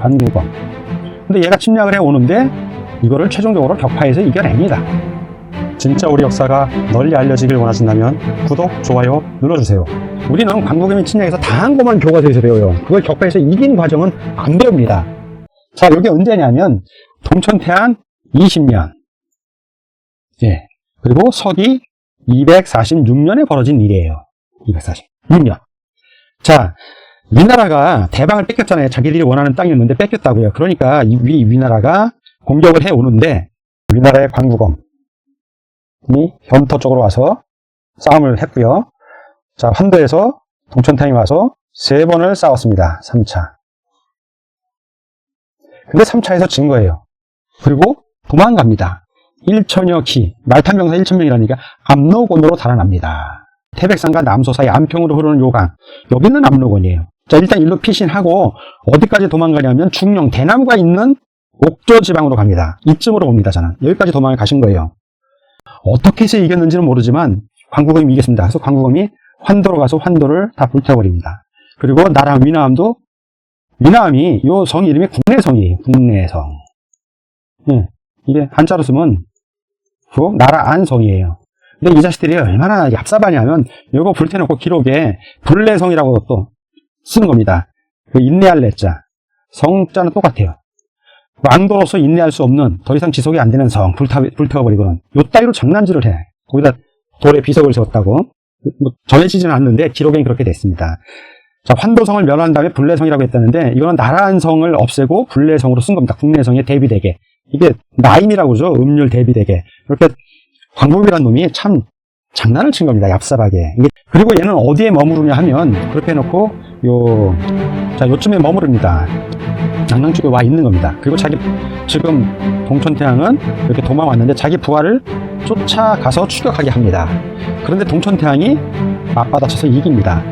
관구검. 근데 얘가 침략을 해 오는데 이거를 최종적으로 격파해서 이겨냅니다. 진짜 우리 역사가 널리 알려지길 원하신다면 구독, 좋아요 눌러주세요. 우리는 광국음이 침략해서 당한 것만 교과서에서 배워요. 그걸 격파해서 이긴 과정은 안 배웁니다. 자, 여기 언제냐면 동천태안 20년. 예. 그리고 서기 246년에 벌어진 일이에요. 246년. 자, 위나라가 대방을 뺏겼잖아요. 자기들이 원하는 땅이었는데 뺏겼다고요. 그러니까 이 위, 위나라가 공격을 해 오는데 위나라의 광구검이 현터 쪽으로 와서 싸움을 했고요. 자, 환도에서 동천탕이 와서 세 번을 싸웠습니다. 3차. 근데 3차에서 진 거예요. 그리고 도망갑니다. 1천여 키, 말탄병사 1천명이라니까 압록원으로 달아납니다. 태백산과 남소 사이 안평으로 흐르는 요강, 여기는 압록원이에요. 자, 일단 일로 피신하고 어디까지 도망가냐면 중령 대나무가 있는 옥조 지방으로 갑니다. 이쯤으로 봅니다, 저는. 여기까지 도망을 가신 거예요. 어떻게 해서 이겼는지는 모르지만 광국음이 이겼습니다. 그래서 광국음이 환도로 가서 환도를 다 불태워버립니다. 그리고 나라 위나암도 위나암이 요 성 이름이 국내성이에요. 국내성. 예, 이게 한자로 쓰면 그 나라 안성이에요. 근데 이 자식들이 얼마나 얍삽하냐면 요거 불태놓고 기록에 불내성이라고 또 쓰는 겁니다. 그 인내할 내자. 성자는 똑같아요. 왕도로서 인내할 수 없는 더 이상 지속이 안 되는 성 불타, 불태워버리고는 요 따위로 장난질을 해. 거기다 돌에 비석을 세웠다고. 뭐 전해지지는 않는데 기록엔 그렇게 됐습니다. 자, 환도성을 멸한 다음에 불내성이라고 했다는데 이거는 나라안성을 없애고 불내성으로 쓴 겁니다. 국내성에 대비되게. 이게 나임이라고 그러죠. 음률 대비되게. 이렇게 광복이란 놈이 참 장난을 친 겁니다. 얍삽하게. 이게 그리고 얘는 어디에 머무르냐 하면 그렇게 해놓고 요, 자, 요쯤에 머무릅니다. 장난쪽에 와 있는 겁니다. 그리고 자기 지금 동천태양은 이렇게 도망왔는데 자기 부하를 쫓아가서 추격하게 합니다. 그런데 동천태양이 맞받아쳐서 이깁니다.